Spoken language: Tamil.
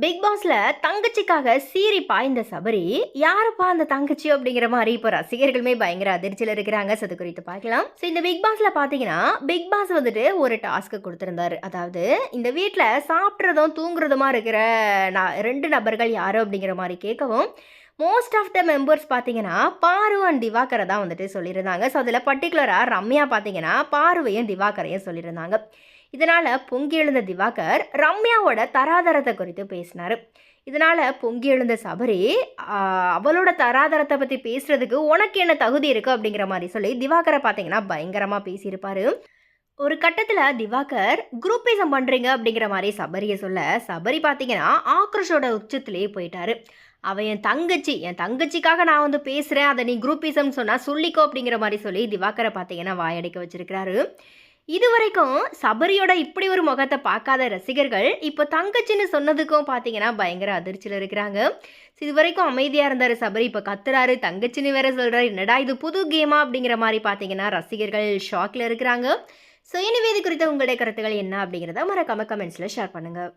பிக் பாஸ்ல தங்கச்சிக்காக சீறி பாய்ந்த சபரி யாருப்பா அந்த தங்கச்சி? அப்படிங்கிற மாதிரி இப்போ ரசிகர்களுமே பயங்கர அதிர்ச்சியில் இருக்கிறாங்க. சது அது குறித்து பார்க்கலாம். ஸோ இந்த பிக் பாஸ்ல பார்த்தீங்கன்னா பிக் பாஸ் வந்துட்டு ஒரு டாஸ்க்கு கொடுத்துருந்தாரு. அதாவது இந்த வீட்டில் சாப்பிட்றதும் தூங்குறதுமா இருக்கிற ரெண்டு நபர்கள் யாரு அப்படிங்கிற மாதிரி கேட்கவும் மோஸ்ட் ஆஃப் த மெம்பர்ஸ் பார்த்தீங்கன்னா பாரு அண்ட் திவாகரை தான் வந்துட்டு சொல்லியிருந்தாங்க. ஸோ அதில் பர்டிகுலராக ரம்யா பார்த்தீங்கன்னா பாருவையும் திவாகரையும் சொல்லியிருந்தாங்க. இதனால் பொங்கி எழுந்த திவாகர் ரம்யாவோட தராதரத்தை குறித்து பேசினார். இதனால் பொங்கி எழுந்த சபரி அவளோட தராதரத்தை பற்றி பேசுகிறதுக்கு உனக்கு என்ன தகுதி இருக்குது அப்படிங்கிற மாதிரி சொல்லி திவாகரை பார்த்தீங்கன்னா பயங்கரமாக பேசியிருப்பாரு. ஒரு கட்டத்தில் திவாகர் குரூப்பிசம் பண்ணுறீங்க அப்படிங்கிற மாதிரி சபரியை சொல்ல சபரி பார்த்தீங்கன்னா ஆக்ரோஷோட உச்சத்திலே போயிட்டாரு. அவன் என் தங்கச்சி என் தங்கச்சிக்காக நான் வந்து பேசுகிறேன் அதை நீ குரூப்பிசம் சொன்னால் சொல்லிக்கோ அப்படிங்கிற மாதிரி சொல்லி திவாகரை பார்த்தீங்கன்னா வாயடிக்க வச்சிருக்கிறாரு. இதுவரைக்கும் சபரியோட இப்படி ஒரு முகத்தை பார்க்காத ரசிகர்கள் இப்போ தங்கச்சின்னு சொன்னதுக்கும் பார்த்தீங்கன்னா பயங்கர அதிர்ச்சியில் இருக்கிறாங்க. இது வரைக்கும் அமைதியாக இருந்தார் சபரி இப்போ கத்துறாரு. தங்கச்சின்னு வேற சொல்கிறாரு என்னடா இது புது கேமா? அப்படிங்கிற மாதிரி பார்த்தீங்கன்னா ரசிகர்கள் ஷாக்கில் இருக்கிறாங்க. ஸோ எனவே இது குறித்த உங்களுடைய கருத்துக்கள் என்ன அப்படிங்கிறத மறக்காம கமெண்ட்ஸில் ஷேர் பண்ணுங்கள்